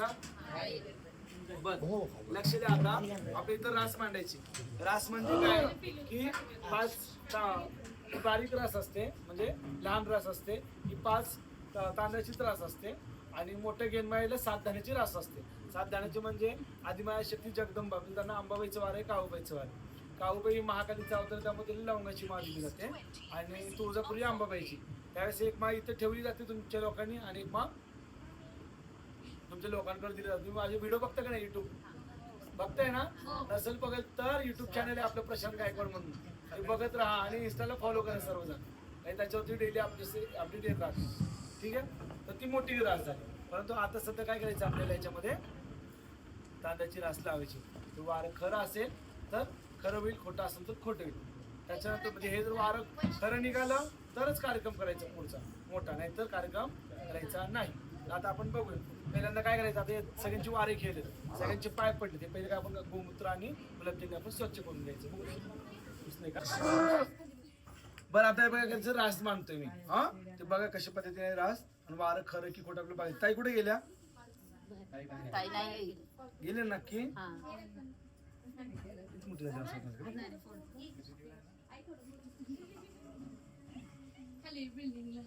असा? बर. लक्ष द्या आता. आपल्या इथं रास मांडायची. रास म्हणजे काय? की पाच बारीक रास असते म्हणजे लहान रास असते. ही पाच तांदळाची रास असते. आणि मोठ्या गेनमाईला सात धान्याची रास असते. सात धान्याची म्हणजे आदिमाया शक्ती जगदंबा. म्हणजे त्यांना अंबाबाईचं वार आहे काळूबाईचं वार. आहे काळूबाई ही महाकालीचा अवतार त्यामध्ये लवंगाची माळ दिली जाते. आणि तुळजापुरी अंबाबाईची त्यावेळेस एक माळ इथे ठेवली जाते तुमच्या लोकांनी आणि एक माळ तुमच्या लोकांकडे दिली जाते. तुम्ही माझे व्हिडिओ बघता का नाही युट्यूब बघताय ना? नसेल बघत तर युट्यूब चॅनल आहे आपलं प्रशांत गायकवाड म्हणून. आणि बघत राहा आणि इंस्टाला फॉलो करा सर्वजण. आणि त्याच्यावरती डेली आपले अपडेट येत राहते ठीक आहे? तर ती मोठी रास झाली. परंतु आता सध्या काय करायचं आपल्याला याच्यामध्ये? तांदळाची रास लावायची. तर वारं खरं असेल तर खरं होईल खोटं असेल तर खोटं होईल. त्याच्यानंतर म्हणजे हे जर वारं खरं निघालं तरच कार्यक्रम करायचा पुढचा. मोठा. नाही तर कार्यक्रम करायचा नाही. आता आपण बघूया. पहिल्यांदा काय करायचं आता हे सगळ्यांची वारे खेळले सगळ्यांचे पाय पडले ते पहिले काय आपण गोमूत्र आणि गुलाबजामुन आपण स्वच्छ करून घ्यायचं. दिसलंय का? बरं आता बघा कसं रास मानतोय मी हा? ते बघा कशा पद्धतीने रास आणि वारं खरं की खोटं आपलं बघायचं ताई कुठे गेल्या? ताई नाही गेले. नक्की? हा. बिल्डिंगला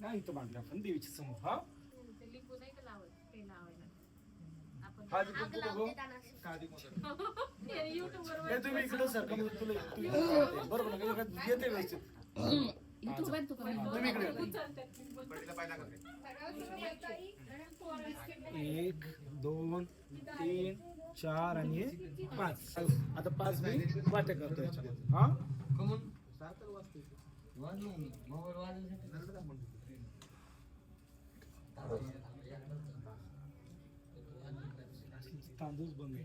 नाही इथं बांधलं आपण देवीच्या समोर हा? ते लिंबू नाही का लावत? ते लावायला. हा तिकडे तू बघू? आपण युट्यूब वर नाही तुम्ही इकडे सरका तुला तू इकडे चालते. बरोबर ना येते व्यवस्थित. पण तुम्ही इकडे. एक दोन तीन चार आणि हे पाच. आता पाच मी वाट्या करतो याच्यामध्ये हा? तांदूळ बंद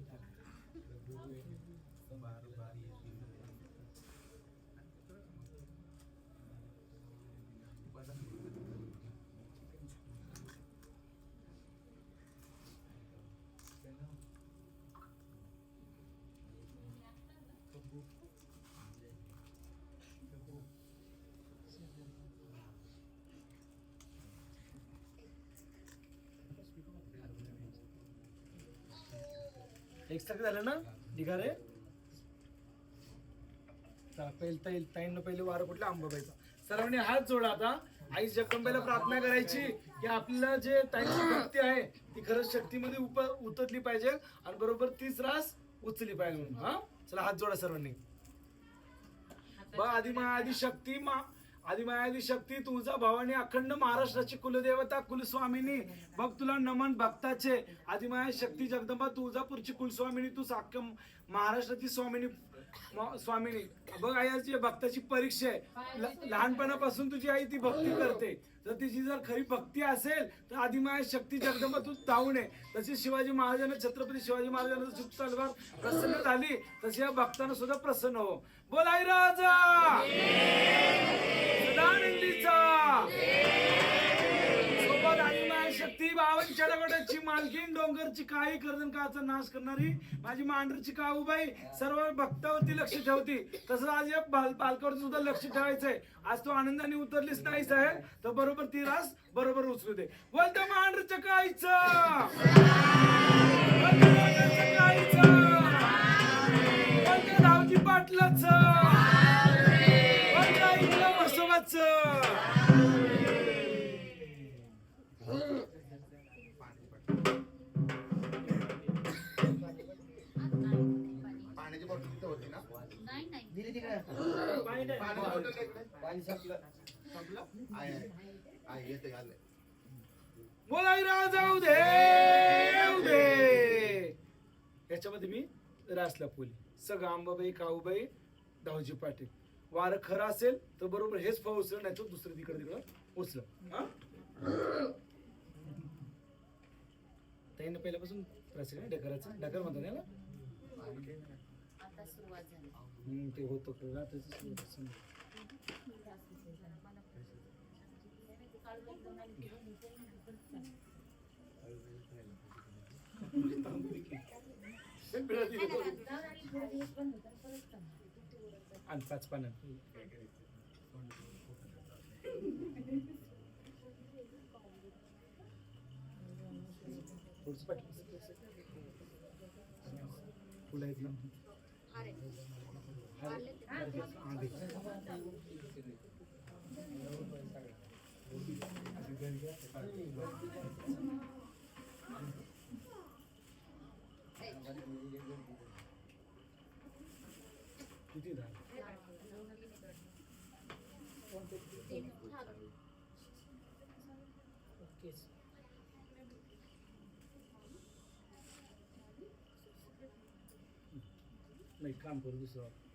एक सगळं झालं ना? ढिगारे चला, पहिले ताई ताईंना पहिले वारं कुठलं आंबाबाईचा सर्वांनी हात जोडा आता. आई जगदंबेला प्रार्थना करायची की आपल्याला जे ताईंची भक्ती आहे ती खरंच शक्तीमध्ये उप उतरली पाहिजे आणि बरोबर तीच रास उचलली पाहिजे म्हणून. हा? चला हात जोडा सर्वांनी. बा आदिमा आदि शक्ती मा आदिमायादी शक्ती तुळजा भवानी अखंड महाराष्ट्राची कुलदेवता कुलस्वामिनी. बघ तुला नमन भक्ताचे. आदिमाया शक्ती जगदंबा तुळजापूरची कुलस्वामिनी तू साख्य महाराष्ट्राची स्वामिनी स्वामिनी बघ आई आज भक्ताची परीक्षा आहे. लहानपणापासून तुझी आई ती भक्ती करते. तर तिची जर खरी भक्ती असेल तर आदिमाया शक्ती जगदंबा तू धावून आहे तशी शिवाजी महाराजांना छत्रपती शिवाजी महाराजांना सुख तलवार प्रसन्न झाली तशी या भक्तांना सुद्धा प्रसन्न हो. बोल आई राजा! सदानंदीचा! शक्ती बावनच्या दगडाची मालकीन डोंगरची काळी कर्दन काचा नाश करणारी माझी मांढरची काऊबाई सर्व भक्तावरती लक्ष ठेवती. तसं आज या बाल बालकावरती सुद्धा लक्ष ठेवायचंय. आज तू आनंदाने उतरलीच नाही साहेब. तर बरोबर ती रास बरोबर उचलू दे. बोलता मांढरच्या काळीचं धावजी पाटलाच. बोलता पाणी संपलं. संपलं? आहे आहे. येते राजा उदे उदे. याच्यामध्ये मी रासला फुली. सगळं अंबाबाई काऊबाई दावजी पाटील. वारं खरं असेल तर बरोबर हेच फळ उचलं नाही तर दुसरं तिकडे तिकडं उचलं हा? ताईनं पहिल्यापासून त्रास आहे ना डकराचं. डकर म्हणतो ना हम्म, ते होतं खरं रात्रीचं असं. आणि पाच पानं पुढचं पाठ. फुलं एक किती झालं नाही काम करू दुसरं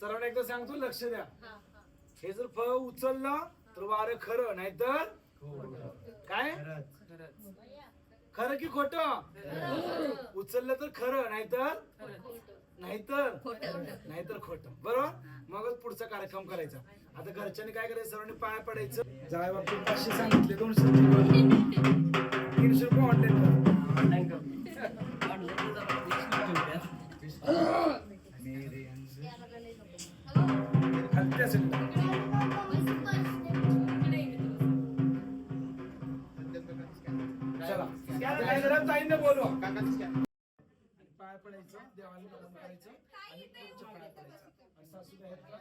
सर्वांना एकदा सांगतो लक्ष द्या. हा, जर फळ उचललं तर वारं खरं नाहीतर काय? खरं की खोट? उचललं तर खरं नाहीतर? नाहीतर? खोटं. नाहीतर खोट. बरोबर? मगच पुढचा कार्यक्रम करायचा. आता घरच्यांनी काय करायचं? सर्वांनी पाय पडायचं. जाय बाबतीत पाचशे सांगितले दोनशे. तीनशे रुपये ऑनलाईन चला काय करा ताईंना बोलवा पाय पडायचं देवाला करायचं आणि पडायचं सासूबाई आहेत का?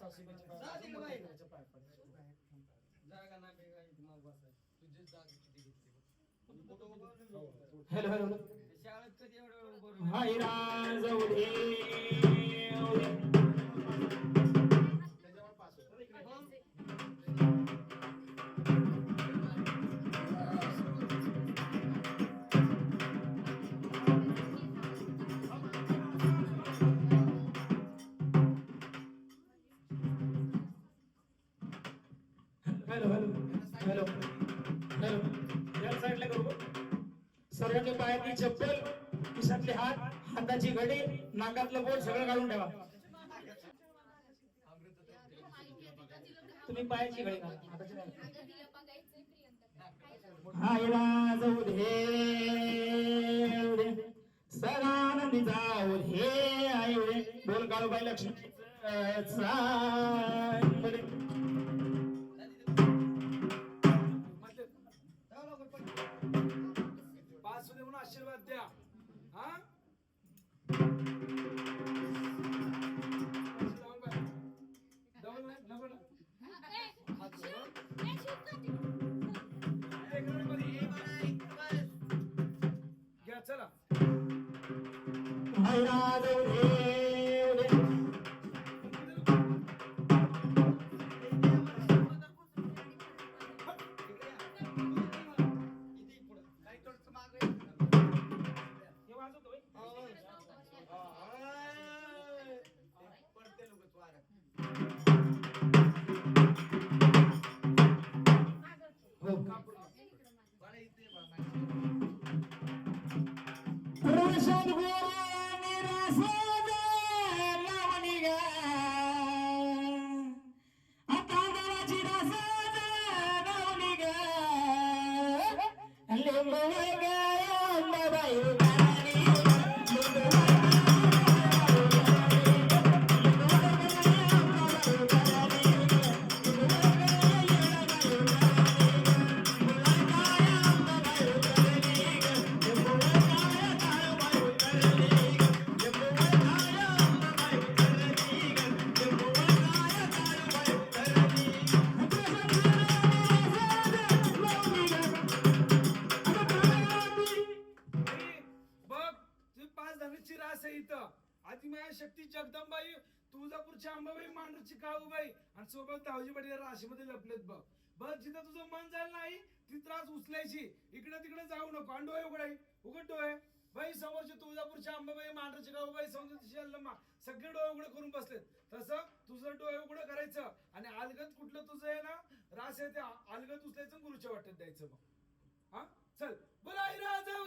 सासूबाईच्या पाय पडायचं, हॅलो हॅलो हायरा जाऊ दे हॅलो हॅलो हॅलो हॅलो या साईडला करू का? सर्वांच्या पायातली चप्पल खिशातले हात हाताची घडी नाकातलं बोट सगळं काढून ठेवा. तुम्ही पायाची घडी घाला, जाऊ दे सदानंदी जाऊ हे आयुडे बोल काळूबाई लक्ष्मी चला पाटील राशीमध्ये लपलेत बघ. बघ जिथं तुझं मन झालं नाही ती त्रास उचलायची. इकडे तिकडे जाऊ नको. आणि डोळे उघडाय. उघड डोळे. बाई समोरचे तुळजापूरच्या अंबाबाई गाव बाई सौंदर्य सगळे डोळे उघडे करून बसलेत. तसं तुझं डोळे उघडं करायचं. आणि अलगत कुठलं तुझं आहे ना रास आहे ते अलगत उचलायचं गुरुच्या वाटत द्यायचं मग. हा? चल. बोला आई राजा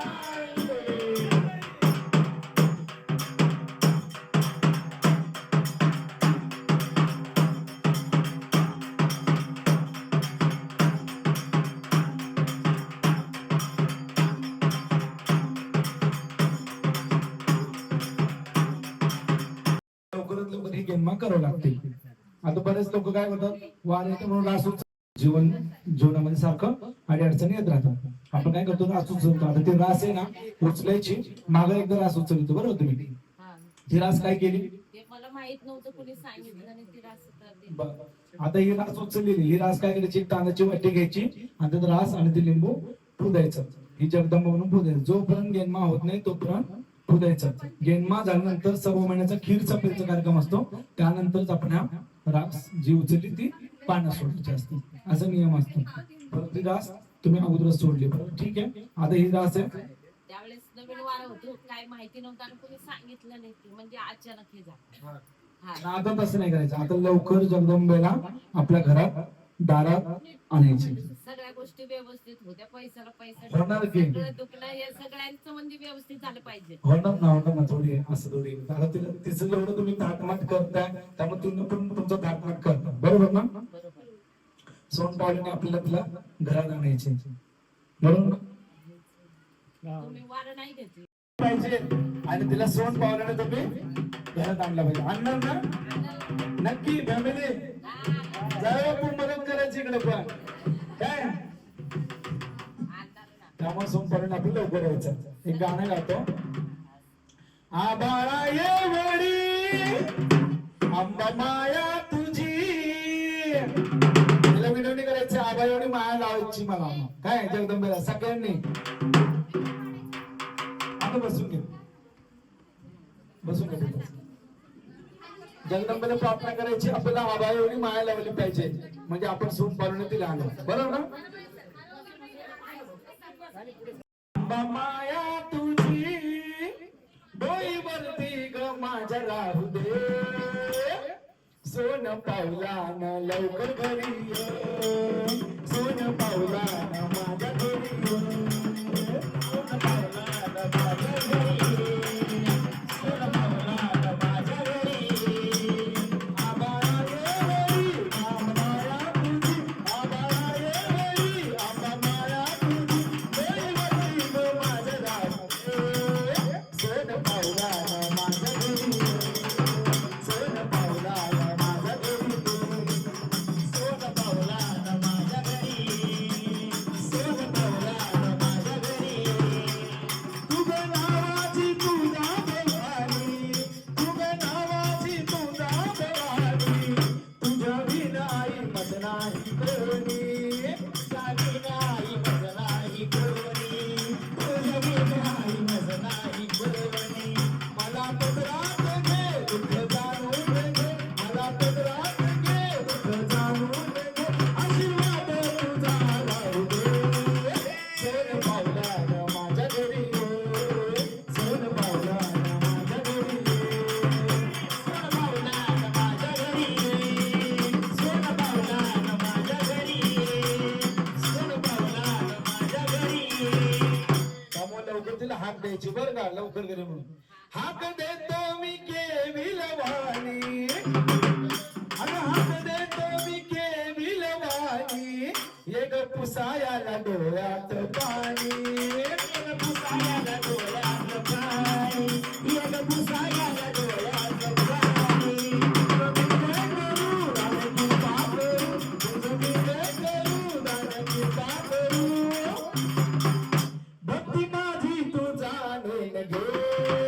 काळीचं! लवकरात लवकर ही गेम करावं लागते आता बरेच लोक काय करतात वार म्हणून रास उचल- जीवन जीवनामध्ये सारखं आणि अडचणी येत राहतात. आपण काय करतो रास उचलतो आता ते रास आहे ना उचलायची मागे एकदा रास उचलतो. बरोबर तुम्ही हा. ती रास काय केली? ते ती. आता ही रास उचललेली. ही रास काय करायची? एक तांदळाची वाटी घ्यायची आणि त्यात रास आणि ते लिंबू फुदायचं. ही जगदंबा म्हणून फुदायचं. जोपर्यंत गेनमा होत नाही तोपर्यंत फुदायचं. गेनमा झाल्यानंतर सर्व महिन्याचा खीर चपेचा कार्यक्रम असतो. त्यानंतरच आपण हा रास जी उचलली ती पाण्यात सोडायची असते. असा नियम असतो. परत रास तुम्ही अगोदरच सोडली. ठीक आहे. आता ही रास आहे. त्यावेळेस नवीन वार होतो. काय माहिती नव्हतं आणि कोणी सांगितलं नाही ते. म्हणजे अचानक हे झालं. हा. आता तसं नाही करायचं. आता लवकर जगदंबेला आपल्या घरात दारात आणायची. सगळ्या गोष्टी व्यवस्थित होत्या. पैशाला होणार पैसा की? सगळं दुखणं हे सगळ्यांचं म्हणजे व्यवस्थित झालं पाहिजे. होणार ना होणार ना. थोडी असं थोडी. आता तिला तिचं जेवढं तुम्ही थाटमाट करताय त्यामुळे तुम्ही पण तुमचं थाटमाट करता बरोबर ना? बरोबर. सोन पावलेने आपल्याला तिला घरात आणायचे. म्हणून पाहिजे. आणि तिला सोन पावलं तुम्ही घरात आणला पाहिजे. आणणार ना? नक्की फॅमिली जाऊया खूप मदत करायची इकडे पण. काय? त्यामुळे सोन पावल्याने आपण लवकर यायचं. एक गाणं गातो. आबाळा ये वडी अंबा माया तू मामा काय जगदंबेला सगळ्यांनी. आता बसून घे. बसून घे जगदंबेला प्रार्थना करायची आपल्याला आबा एवढी माया लावली पाहिजे. म्हणजे आपण सून ती आलो बरोबर ना? माया तुझी डोई वरती ग माझ्या राहू दे. सोन पावला लवकर घरी सोन पावला thank you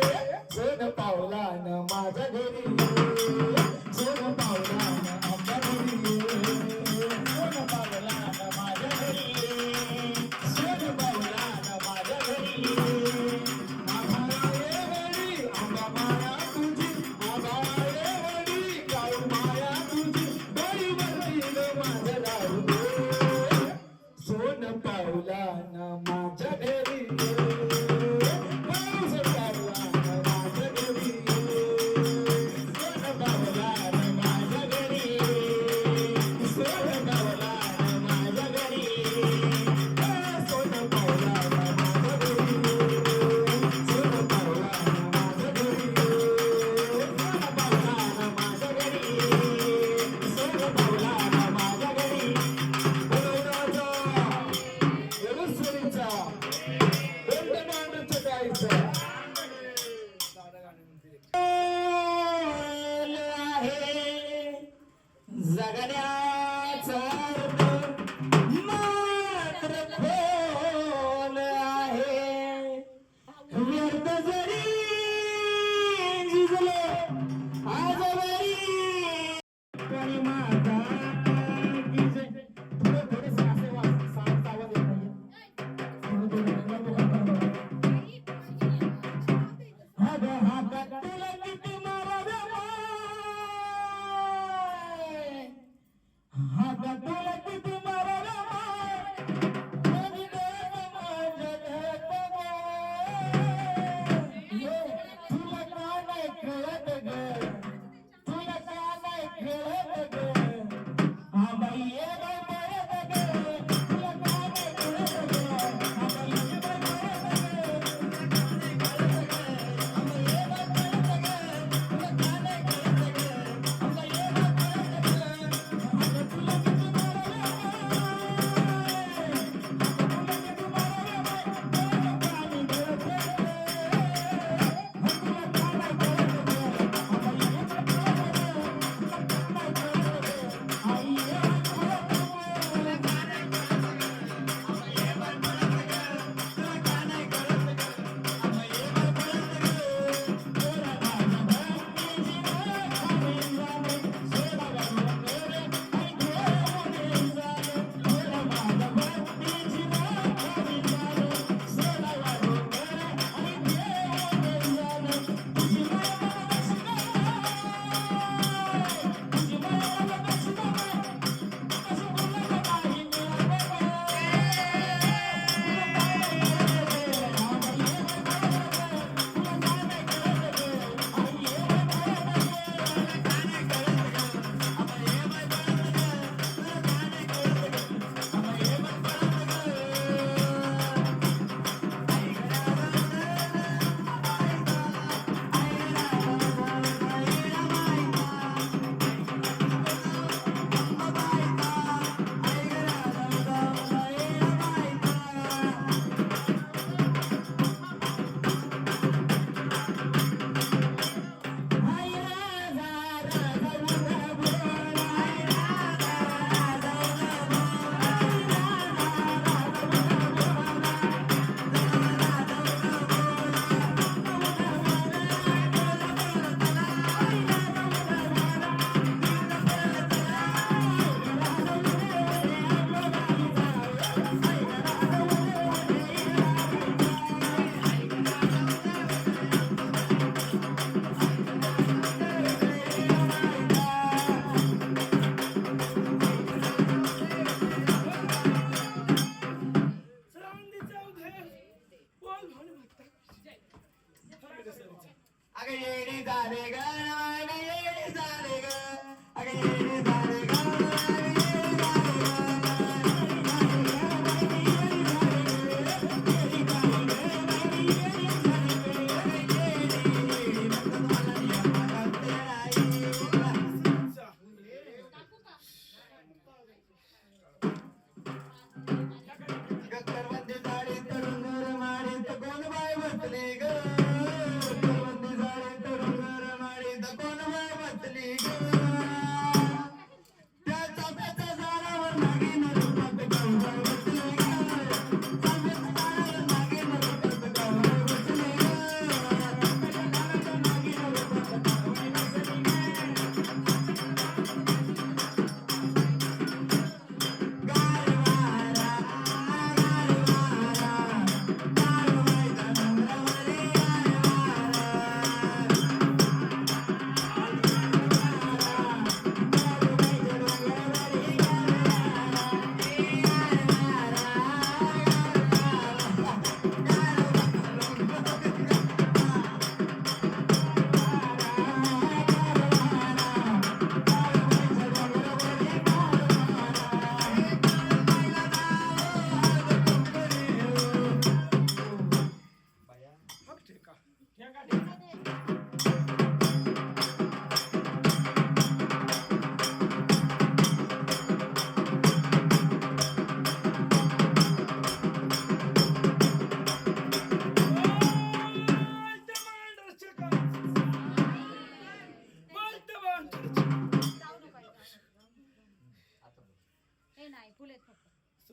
हे नाही फुले फक्त.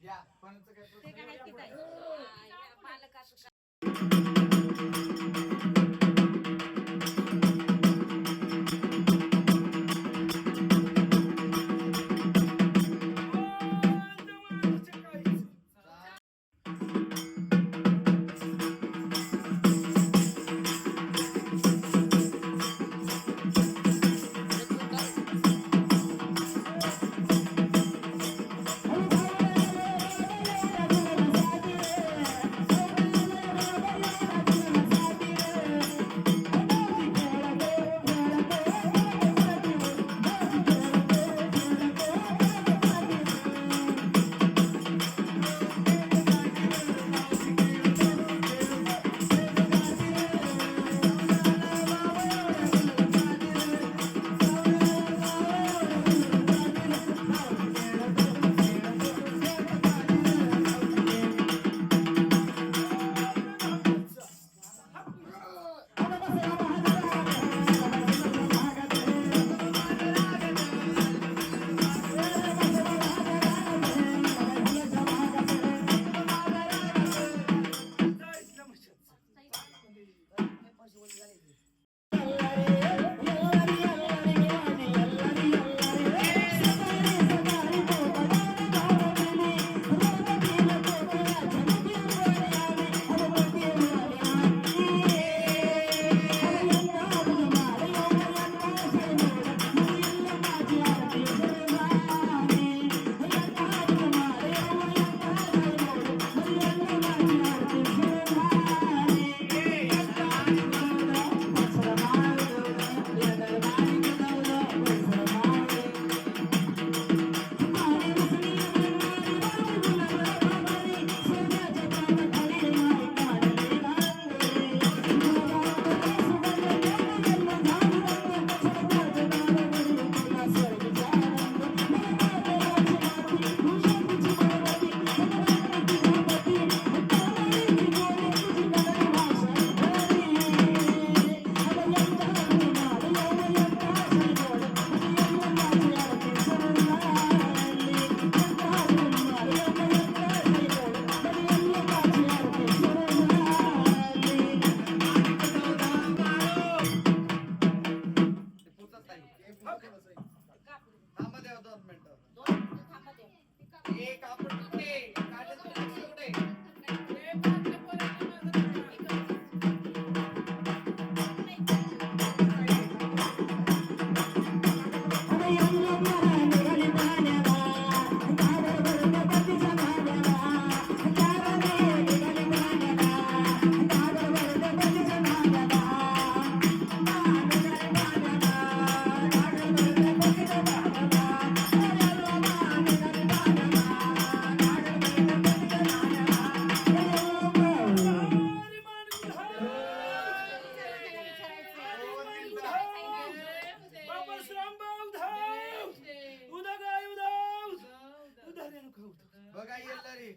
या ಎಲ್ಲರಿ